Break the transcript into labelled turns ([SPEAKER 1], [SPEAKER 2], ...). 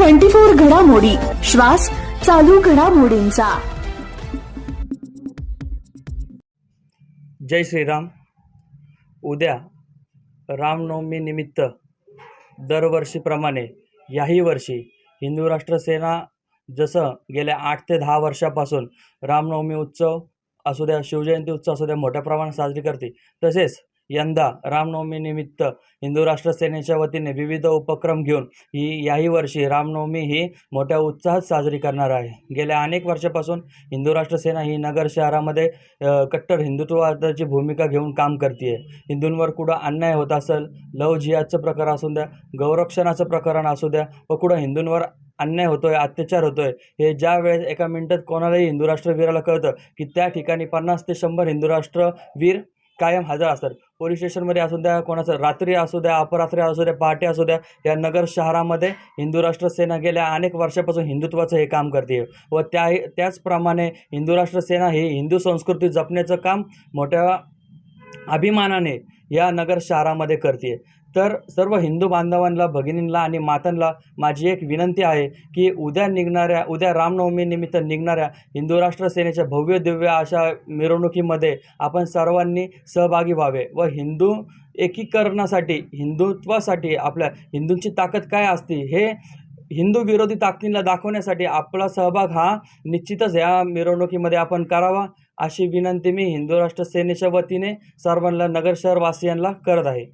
[SPEAKER 1] Twenty four घडामोडी. श्वास चालू घडामोडींचा.
[SPEAKER 2] जय श्रीराम. उद्या रामनवमीनिमित्त दरवर्षीप्रमाणे याही वर्षी हिंदू राष्ट्र सेना जसं गेल्या आठ ते दहा वर्षापासून रामनवमी उत्सव असू द्या शिवजयंती उत्सव असू द्या मोठ्या प्रमाणात साजरी करते तसेच यंदा रामनवमीनिमित्त हिंदू राष्ट्र सेनेच्या वतीने विविध उपक्रम घेऊन ही याही वर्षी रामनवमी ही मोठ्या उत्साहात साजरी करणार आहे. गेल्या अनेक वर्षापासून हिंदू राष्ट्र सेना ही नगर शहरामध्ये कट्टर हिंदुत्ववादाची भूमिका घेऊन काम करते हिंदूंवर कुठं अन्याय होत असेल लव जिहादचं प्रकार असू द्या गौरक्षणाचं प्रकरण असू द्या व कुठं हिंदूंवर अन्याय होतोय अत्याचार होतोय हे ज्या वेळेस एका मिनिटात कोणालाही हिंदू राष्ट्रवीराला कळतं की त्या ठिकाणी पन्नास ते शंभर हिंदू राष्ट्रवीर कायम हजर असतात. पोलीस स्टेशनमध्ये असू द्या कोणाचं रात्री असू द्या अपरात्री असू द्या पहाटे असू द्या या नगर शहरामध्ये हिंदू राष्ट्र सेना गेल्या अनेक वर्षापासून हिंदुत्वाचं हे काम करते. व त्या त्याचप्रमाणे हिंदू राष्ट्र सेना ही हिंदू संस्कृती जपण्याचं काम मोठ्या अभिमानाने या नगर शहरामध्ये करते तर सर्व हिंदू बांधवांना भगिनींना आणि मातांना माझी एक विनंती आहे की उद्या निघणाऱ्या उद्या रामनवमीनिमित्त निघणाऱ्या हिंदू राष्ट्र सेनेच्या भव्य दिव्य अशा मिरवणुकीमध्ये आपण सर्वांनी सहभागी व्हावे व हिंदू एकीकरणासाठी हिंदुत्वासाठी आपल्या हिंदूंची ताकद काय असते हे हिंदू विरोधी ताकदींना दाखवण्यासाठी आपला सहभाग हा निश्चितच या मिरवणुकीमध्ये आपण करावा. अशी विनंती मी हिंदू राष्ट्र सेनेच्या वतीने सर्वांना नगर शहरवासियांना करत आहे.